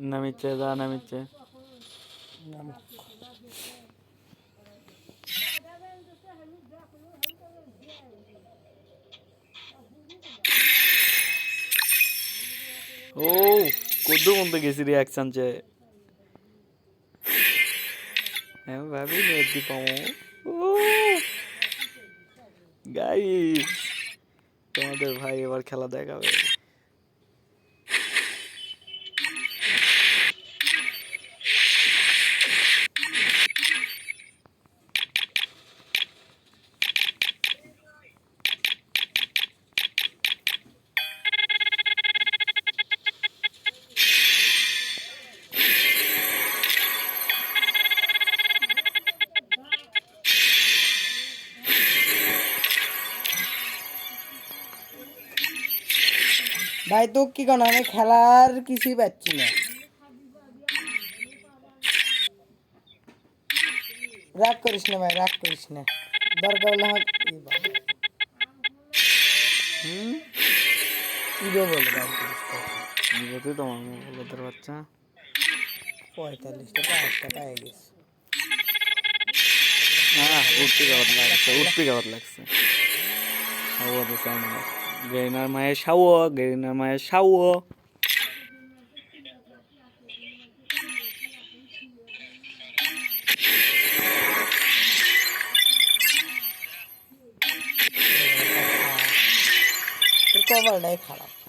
নামিচ্ছে যা নামিচ্ছে ও কদ্দু মতো গেছি রিয়াকশন চে হ্যাঁ ভাবি নেতি পাবো গাই তোমাদের ভাই এবার খেলা দেখাবে। ভাই তো কি কোন আমি খেলার কিছুই পাচ্ছি না। রাগ করিস না ভাই রাগ করিস না। দরকার হলে হুম? ইগো বলে রাগ করিস না। বুঝতে তোমার বলদের বাচ্চা। পঁয়তাল্লিশ টাকা আট টাকা গেছে। হ্যাঁ উঠতে গাওয়াত লাগছে উঠতে গাওয়াত লাগছে। সাউয়া তো চাই না গেরিনার মায়ের সাউয়া গেরিনার মায়ের কপালটাই খারাপ।